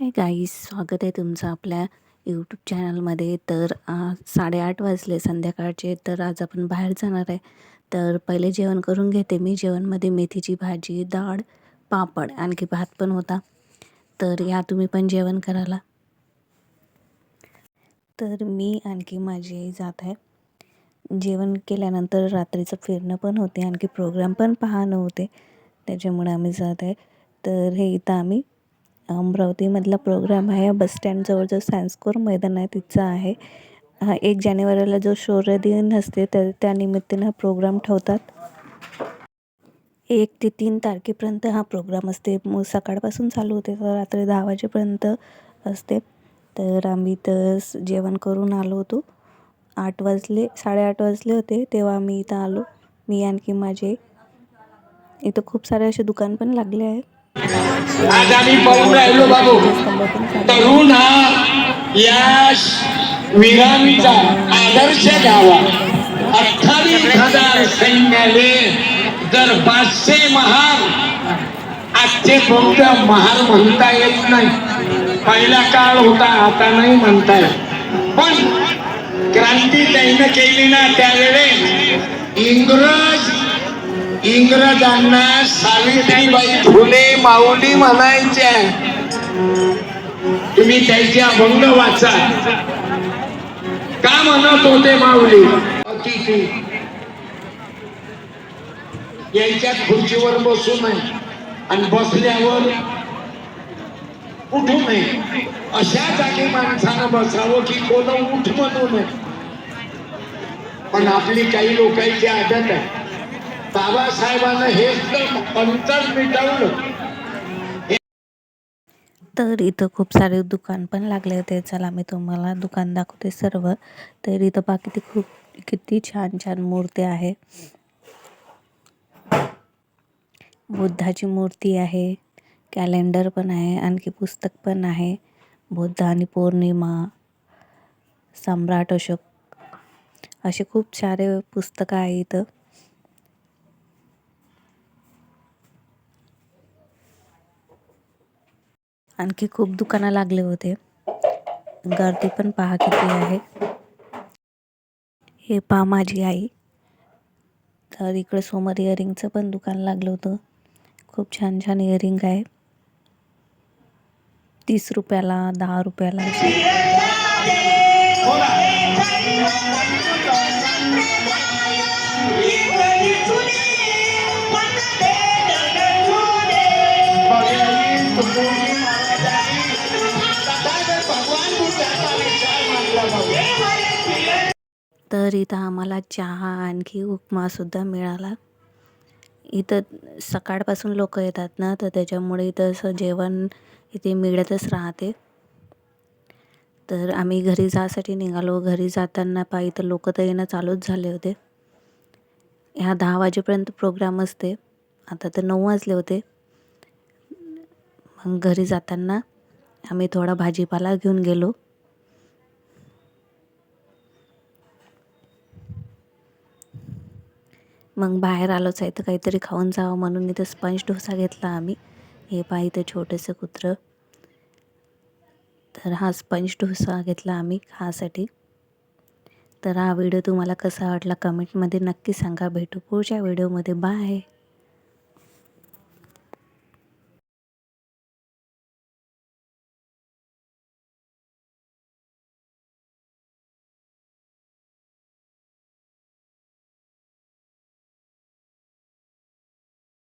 Hi guys स्वागत आहे तुमचं आपल्या यूट्यूब चॅनलमध्ये तर साडेआठ वाजले संध्याकाळचे तर आज आपण बाहेर जाणार आहे. तर पहिले जेवण करून घेते मी. जेवणमध्ये मेथीची भाजी डाळ पापड आणखी भात पण होता. तर या तुम्ही पण जेवण करायला. तर मी आणखी माझी आई जात आहे. जेवण केल्यानंतर रात्रीचं फिरणं पण होते. आणखी प्रोग्राम पण पाहणं होते. त्याच्यामुळे आम्ही जात आहे. तर हे इथं आम्ही अमरावतीमधला प्रोग्राम आहे. बस स्टँडजवळ जो सायन्सकोर मैदान आहे तिथं आहे. हा एक जानेवारीला जो शौर्य दिन असते तर त्या निमित्तानं हा प्रोग्राम ठेवतात. एक ते तीन तारखेपर्यंत हा प्रोग्राम असते. मग सकाळपासून चालू होते तर रात्री दहा वाजेपर्यंत असते. तर आम्ही तर जेवण करून आलो होतो. आठ वाजले साडेआठ वाजले होते तेव्हा आम्ही इथं आलो. मी आणखी माझे इथं खूप सारे असे दुकान पण लागले आहे आज आम्ही पाहून राहिलो बाबू. तरुण हा या विरामीचा आदर्श द्यावा अठ्ठावीस हजार सैन्याले जर पाचशे महार आजचे फक्त महार म्हणता येत नाही. पहिला काळ होता आता नाही म्हणता येत. पण क्रांती त्यांनी केली ना त्यावेळेस इंग्रज इंग्रजांना सावित्रीबाई फुले माऊली म्हणायच्या तुम्ही त्यांचे अभंग वाचा. का म्हणत होते माऊली? अतिथी. यांच्या खुर्चीवर बसू नये आणि बसल्यावर उठू नये अशा जागी माणसानं बसावं की कोण उठ म्हणू नये पण आपली काही लोकांची आदत आहे. बाबासाहेबांना हेच तर अंतर मिटवलं. तर इथं खूप सारे दुकान पण लागले होते. चला मी तुम्हाला दुकान दाखवते सर्व. तर इथं पहा किती खूप किती छान छान मूर्ती आहे. बुद्धाची मूर्ती आहे. कॅलेंडर पण आहे. आणखी पुस्तक पण आहे. बुद्ध आणि पौर्णिमा सम्राट अशोक असे खूप सारे पुस्तकं आहे इथं. आणखी खूप दुकानं लागले होते. गर्दी पण पहा किती आहे. हे पहा माझी आई. तर इकडे समोर इयरिंगचं पण दुकान लागलं होतं. खूप छान छान इयरिंग आहे. तीस रुपयाला दहा रुपयाला. तर इथं आम्हाला चहा आणखी उपमासुद्धा मिळाला. इथं सकाळपासून लोक येतात ना तर त्याच्यामुळे इथं असं जेवण इथे मिळतच राहते. तर आम्ही घरी जासाठी निघालो. घरी जाताना पा इथं लोक तर येणं चालूच झाले होते. ह्या दहा वाजेपर्यंत प्रोग्राम असते. आता तर नऊ वाजले होते. मग घरी जाताना आम्ही थोडा भाजीपाला घेऊन गेलो. मग बाहेर आलोच आहे तर काहीतरी खाऊन जावं म्हणून इथं स्पंज डोसा घेतला आम्ही. हे पहा इथं छोटंसं कुत्रं. तर हा स्पंज डोसा घेतला आम्ही खासाठी. तर हा व्हिडिओ तुम्हाला कसा वाटला कमेंटमध्ये नक्की सांगा. भेटू पुढच्या व्हिडिओमध्ये. बाय.